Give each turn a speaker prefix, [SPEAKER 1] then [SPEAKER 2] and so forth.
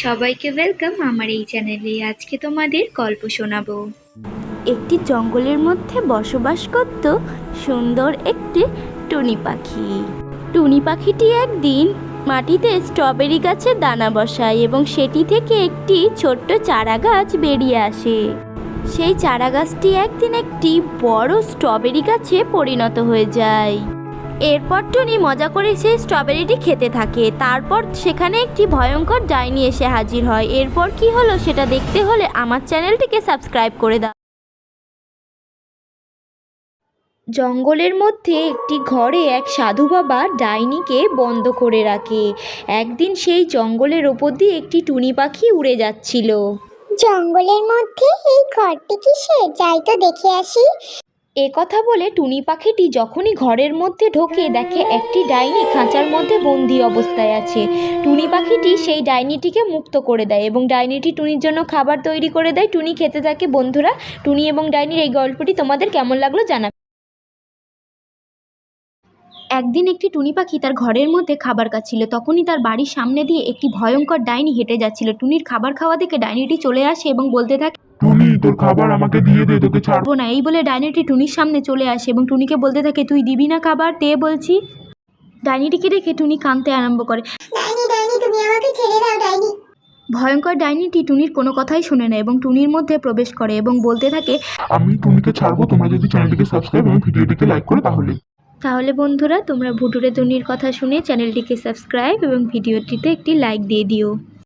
[SPEAKER 1] সবাইকে ওয়েলকাম আমার এই চ্যানেলে আজকে তোমাদের গল্প শোনাবো।
[SPEAKER 2] একটি জঙ্গলের মধ্যে বসবাস করত সুন্দর একটি টুনি পাখি। টুনি পাখিটি একদিন মাটিতে স্ট্রবেরি গাছের দানা বসায় এবং সেটি থেকে একটি ছোট্ট চারা গাছ বেরিয়ে আসে। সেই চারা গাছটি একদিন একটি বড় স্ট্রবেরি গাছে পরিণত হয়ে যায়। এরপর টুনি মজা করে সেই স্ট্রবেরিটি খেতে থাকে। তারপর সেখানে একটি ভয়ঙ্কর ডাইনি এসে হাজির হয়। এরপর কি হলো সেটা দেখতে হলে আমার চ্যানেলটিকে সাবস্ক্রাইব করে দাও। জঙ্গলের মধ্যে একটি ঘরে এক সাধু বাবা ডাইনিকে বন্ধ করে রাখে। একদিন সেই জঙ্গলের ওপর দিয়ে একটি টুনি পাখি উড়ে যাচ্ছিল।
[SPEAKER 3] জঙ্গলের মধ্যে এই ঘরটি কিসের? যাই তো দেখে আসি।
[SPEAKER 2] এ কথা বলে টুনি পাখিটি যখনই ঘরের মধ্যে ঢোকে দেখে একটি ডাইনি খাঁচার মধ্যে বন্দি অবস্থায় আছে। টুনি পাখিটি সেই ডাইনিটিকে মুক্ত করে দেয় এবং ডাইনিটি টুনির জন্য খাবার তৈরি করে দেয়। টুনি খেতে থাকে, বন্ধুরা, টুনি এবং ডাইনির এই গল্পটি তোমাদের কেমন লাগল জানাবে একদিন একটি টুনি পাখি তার ঘরের মধ্যে খাবার খাচ্ছিল। তখনই তার বাড়ির সামনে দিয়ে একটি ভয়ঙ্কর ডাইনি হেঁটে যাচ্ছিল। টুনির খাবার খাওয়া দেখে ডাইনিটি চলে আসে এবং বলতে থাকে
[SPEAKER 4] টুনি তোর খাবার আমাকে দিয়ে দে তোকে ছাড়বো
[SPEAKER 2] না এই বলে ডাইনিটি টুনির সামনে চলে আসে এবং টুনিকে বলতে থাকে তুই দিবি না খাবার? তে বলছি। ডাইনিটিকে দেখে টুনি কাঁদতে আরম্ভ করে।
[SPEAKER 3] ডাইনি ডাইনি তুমি আমাকে ছেড়ে দাও ডাইনি।
[SPEAKER 2] ভয়ঙ্কর ডাইনিটি টুনির কোনো কথাই শুনে না এবং টুনির মধ্যে প্রবেশ করে এবং বলতে থাকে
[SPEAKER 4] আমি টুনিকে ছাড়বো তোমরা যদি চ্যানেলটিকে সাবস্ক্রাইব এবং ভিডিওটিকে লাইক করো তাহলে।
[SPEAKER 2] তাহলে বন্ধুরা তোমরা ভুটুরে টুনির কথা শুনে চ্যানেলটিকে সাবস্ক্রাইব এবং ভিডিওটিতে একটি লাইক দিয়ে দিও।